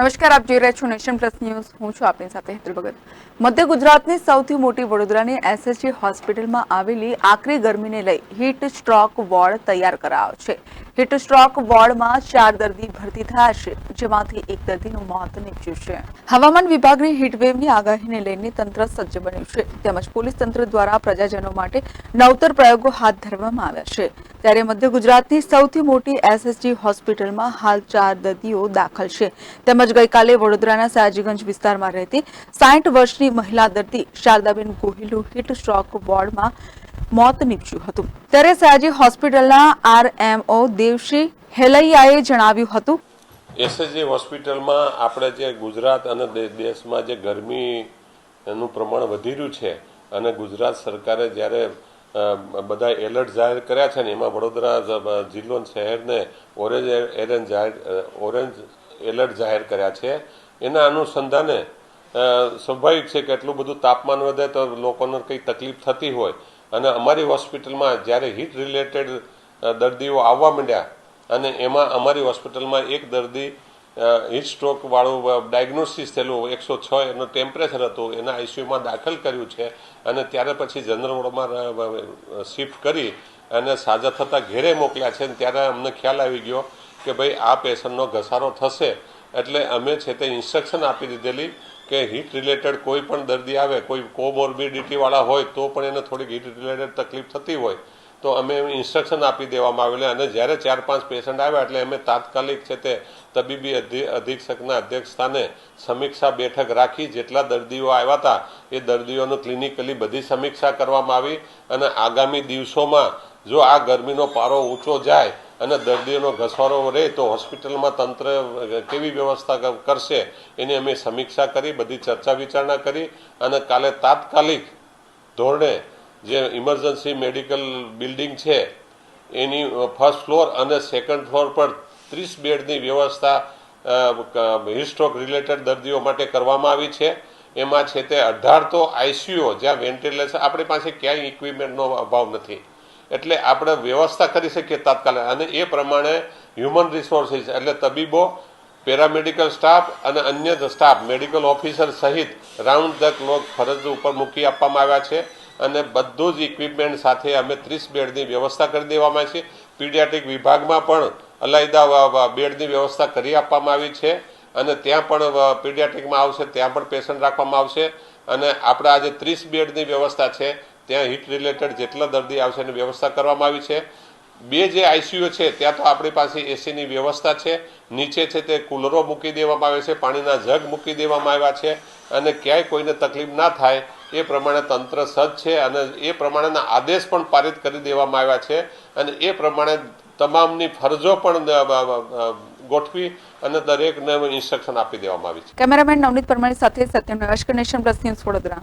નમસ્કાર, આપ જોઈ રહ્યા છો નેશન પ્લસ ન્યૂઝ. હું છું આપની સાથે હેતલ ભગત. મધ્ય ગુજરાતની સૌથી મોટી વડોદરાની એસએસજી હોસ્પિટલમાં આવેલી આકરી ગરમીને લઈ હીટ સ્ટ્રોક વોર્ડ તૈયાર કરાયો છે. હીટ સ્ટ્રોક વોર્ડમાં ચાર દર્દી ભરતી થયા જેમાંથી એક દર્દીનું મોત નીપજ્યું છે. હવામાન વિભાગની હીટવેવની આગાહીને લઈને તંત્ર સજ્જ બન્યું છે. તેમજ પોલીસ તંત્ર દ્વારા પ્રજાજનો માટે નવતર પ્રયોગો હાથ ધરવામાં આવ્યા છે. ત્યારે મધ્ય ગુજરાતની સૌથી મોટી એસએસજી હોસ્પિટલમાં હાલ ચાર દર્દીઓ દાખલ છે. તેમજ ગઈકાલે વડોદરાના સયાજીગંજ વિસ્તારમાં રહેતી સાઠ વર્ષની મહિલા દર્દી શારદાબેન ગોહિલનું હીટ સ્ટ્રોક વોર્ડમાં મોત નીપજ્યું હતું. ત્યારે સયાજી હોસ્પિટલના આરએમઓ દેવશ્રી હેલૈયાએ જણાવ્યું હતું. એસએસજી હોસ્પિટલમાં આપણે જે ગુજરાત અને દેશમાં જે ગરમીનું પ્રમાણ વધી રહ્યું છે અને ગુજરાત સરકારે જ્યારે બધા એલર્ટ જાહેર કર્યા છે ને, એમાં વડોદરા જિલ્લો શહેરને ઓરેન્જ એરેન્જ જાહેર ઓરેન્જ એલર્ટ જાહેર કર્યા છે. એના અનુસંધાને સ્વાભાવિક છે કે એટલું બધું તાપમાન વધે તો લોકોને કંઈ તકલીફ થતી હોય. અને અમારી હોસ્પિટલમાં જ્યારે હીટ રિલેટેડ દર્દીઓ આવવા માંડ્યા અને એમાં અમારી હોસ્પિટલમાં એક દર્દી હીટ સ્ટ્રોકવાળું ડાયગ્નોસિસ થયેલું એકસો છ એનું ટેમ્પરેચર હતું, એના આઈસીયુમાં દાખલ કર્યું છે અને ત્યારે પછી જનરલ વોર્ડમાં શિફ્ટ કરી અને સાજા થતાં ઘેરે મોકલ્યા છે અને ત્યારે અમને ખ્યાલ આવી ગયો કે ભાઈ આ પેશન્ટનો ઘસારો થશે. એટલે અમે છે તે ઇન્સ્ટ્રક્શન આપી દીધેલી કે હીટ રિલેટેડ કોઈ પણ દર્દી આવે, કોઈ કોમોર્બિડિટી વાળા હોય, તો પણ એને થોડીક હીટ રિલેટેડ તકલીફ થતી હોય. તો અમે ઇન્સ્ટ્રક્શન આપી દેવામાં આવેલા અને જ્યારે ચાર પાંચ પેશન્ટ આવ્યા એટલે અમે તાત્કાલિક છે તે તબીબી અધિ- અધિક્ષકના અધ્યક્ષ સ્થાને સમીક્ષા બેઠક રાખી, જેટલા દર્દીઓ આવ્યા હતા, એ દર્દીઓનું ક્લિનિકલી બધી સમીક્ષા કરવામાં આવી અને આગામી દિવસોમાં જો આ ગરમીનો પારો ઊંચો જાય અને દર્દીઓનો ઘસવારો રહે તો હોસ્પિટલમાં તંત્ર કેવી વ્યવસ્થા કરશે એની અમે સમીક્ષા કરી, બધી ચર્ચા વિચારણા કરી અને કાલે તાત્કાલિક ધોરણે જે ઇમરજન્સી મેડિકલ બિલ્ડિંગ છે, એની ફર્સ્ટ ફ્લોર અને સેકન્ડ ફ્લોર પર ત્રીસ બેડની વ્યવસ્થા હિસ્ટ્રોક રિલેટેડ દર્દીઓ માટે કરવામાં આવી છે. એમાં છે તે અઢાર તો આઈસીયુઓ જ્યાં વેન્ટિલેશન, આપણી પાસે ક્યાંય ઇક્વિપમેન્ટનો અભાવ નથી. એટલે આપણે વ્યવસ્થા કરી શકીએ તાત્કાલિક. અને એ પ્રમાણે હ્યુમન રિસોર્સિસ એટલે તબીબો પેરામેડિકલ સ્ટાફ અને અન્ય સ્ટાફ મેડિકલ ઓફિસર સહિત રાઉન્ડ ધ ક્લોક ફરજ ઉપર મૂકી આપવામાં આવ્યા છે. અને બધું જ ઇક્વિપમેન્ટ સાથે અમે ત્રીસ બેડની વ્યવસ્થા કરી દેવામાં છે. પીડિયાટ્રિક વિભાગમાં પણ અલાયદા બેડની વ્યવસ્થા કરી આપવામાં આવી છે. અને ત્યાં પણ પીડિયાટ્રિકમાં આવશે, ત્યાં પણ પેશન્ટ રાખવામાં આવશે. અને આપણા આજે ત્રીસ બેડની વ્યવસ્થા છે. ત્યાં હીટ રિલેટેડ જેટલા દર્દી આવશે એની વ્યવસ્થા કરવામાં આવી છે. બે જે આઈસીયુ છે, ત્યાં તો આપણી પાસે એસીની વ્યવસ્થા છે. નીચે છે તે કુલરો મૂકી દેવામાં આવે છે, પાણીના જગ મૂકી દેવામાં આવ્યા છે અને ક્યાંય કોઈને તકલીફ ના થાય એ પ્રમાણે તંત્ર સજ્જ છે અને એ પ્રમાણેના આદેશ પણ પારિત કરી દેવામાં આવ્યા છે અને એ પ્રમાણે તમામની ફરજો પણ ગોઠવી અને દરેકને ઇન્સ્ટ્રક્શન આપી દેવામાં આવી છે. કેમેરામેન નવનીત પરમાણી સાથે સત્યમ નમસ્કાર, નેશન પ્લસ વડોદરા.